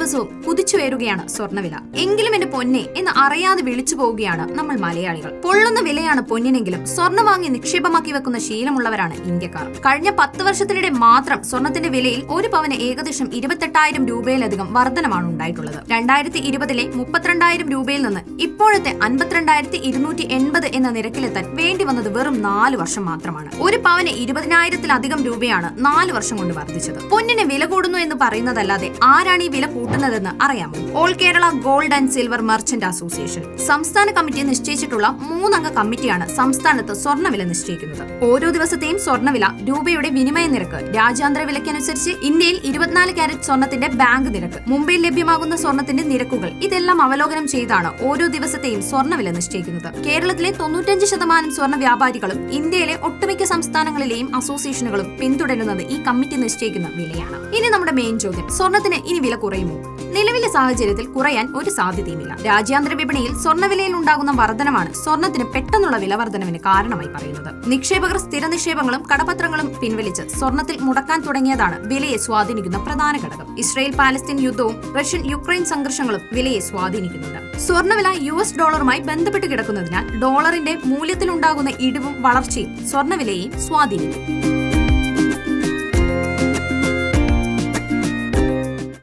ദിവസവും കുതിച്ചുയരുകയാണ് സ്വർണവില എങ്കിലും എന്റെ പൊന്നെ എന്ന് അറിയാതെ വിളിച്ചു പോവുകയാണ് നമ്മൾ മലയാളികൾ. പൊള്ളുന്ന വിലയാണ് പൊന്നിനെങ്കിലും സ്വർണം വാങ്ങി നിക്ഷേപമാക്കി വെക്കുന്ന ശീലമുള്ളവരാണ് ഇന്ത്യക്കാർ. കഴിഞ്ഞ പത്ത് വർഷത്തിനിടെ മാത്രം സ്വർണത്തിന്റെ വിലയിൽ ഒരു പവന് ഏകദേശം ഇരുപത്തെട്ടായിരം രൂപയിലധികം വർധനമാണ് ഉണ്ടായിട്ടുള്ളത്. രണ്ടായിരത്തി ഇരുപതിലെ മുപ്പത്തിരണ്ടായിരം രൂപയിൽ നിന്ന് ഇപ്പോഴത്തെ അൻപത്തിരണ്ടായിരത്തി ഇരുന്നൂറ്റി എൺപത് എന്ന നിരക്കിലെത്താൻ വേണ്ടി വന്നത് വെറും നാല് വർഷം മാത്രമാണ്. ഒരു പവന് ഇരുപതിനായിരത്തിലധികം രൂപയാണ് നാല് വർഷം കൊണ്ട് വർദ്ധിച്ചത്. പൊന്നിന് വില കൂടുന്നു എന്ന് പറയുന്നതല്ലാതെ ആരാണ് ഈ വില കൂട്ടുന്നതെന്ന് അറിയാമോ? All Kerala gold and silver merchant association. സംസ്ഥാന കമ്മിറ്റി നിശ്ചയിച്ചിട്ടുള്ള മൂന്നംഗ കമ്മിറ്റിയാണ് സംസ്ഥാനത്ത് സ്വർണവില നിശ്ചയിക്കുന്നത്. ഓരോ ദിവസത്തെയും സ്വർണവില രൂപയുടെ വിനിമയ നിരക്ക് രാജ്യാന്തര വിലക്കനുസരിച്ച് ഇന്ത്യയിൽ ഇരുപത്തിനാല് ക്യാരറ്റ് സ്വർണത്തിന്റെ ബാങ്ക് നിരക്ക് മുംബൈയിൽ ലഭ്യമാകുന്ന സ്വർണത്തിന്റെ നിരക്കുകൾ ഇതെല്ലാം അവലോകനം ചെയ്താണ് ഓരോ ദിവസത്തെയും സ്വർണവില നിശ്ചയിക്കുന്നത്. കേരളത്തിലെ തൊണ്ണൂറ്റഞ്ച് ശതമാനം സ്വർണ വ്യാപാരികളും ഇന്ത്യയിലെ ഒട്ടുമിക്ക സംസ്ഥാനങ്ങളിലെയും അസോസിയേഷനുകളും പിന്തുടരുന്നത് ഈ കമ്മിറ്റി നിശ്ചയിക്കുന്ന വിലയാണ്. ഇനി നമ്മുടെ മെയിൻ ചോദ്യം. സ്വർണത്തിന് ഇനി വില കുറയുമോ? നിലവിലെ സാഹചര്യത്തിൽ കുറയാൻ ഒരു സാധ്യതയുമില്ല. രാജ്യാന്തര വിപണിയിൽ സ്വർണവിലയിൽ ഉണ്ടാകുന്ന വർധനമാണ് സ്വർണത്തിന് പെട്ടെന്നുള്ള വില വർധനവിന് കാരണമായി പറയുന്നത്. നിക്ഷേപകർ സ്ഥിര നിക്ഷേപങ്ങളും കടപത്രങ്ങളും പിൻവലിച്ച് സ്വർണത്തിൽ മുടക്കാൻ തുടങ്ങിയതാണ് വിലയെ സ്വാധീനിക്കുന്ന പ്രധാന ഘടകം. ഇസ്രയേൽ പാലസ്തീൻ യുദ്ധവും റഷ്യൻ യുക്രൈൻ സംഘർഷങ്ങളും വിലയെ സ്വാധീനിക്കുന്നുണ്ട്. സ്വർണവില യു എസ് ഡോളറുമായി ബന്ധപ്പെട്ട് കിടക്കുന്നതിനാൽ ഡോളറിന്റെ മൂല്യത്തിലുണ്ടാകുന്ന ഇടിവും വളർച്ചയും സ്വർണവിലയെയും സ്വാധീനിക്കും.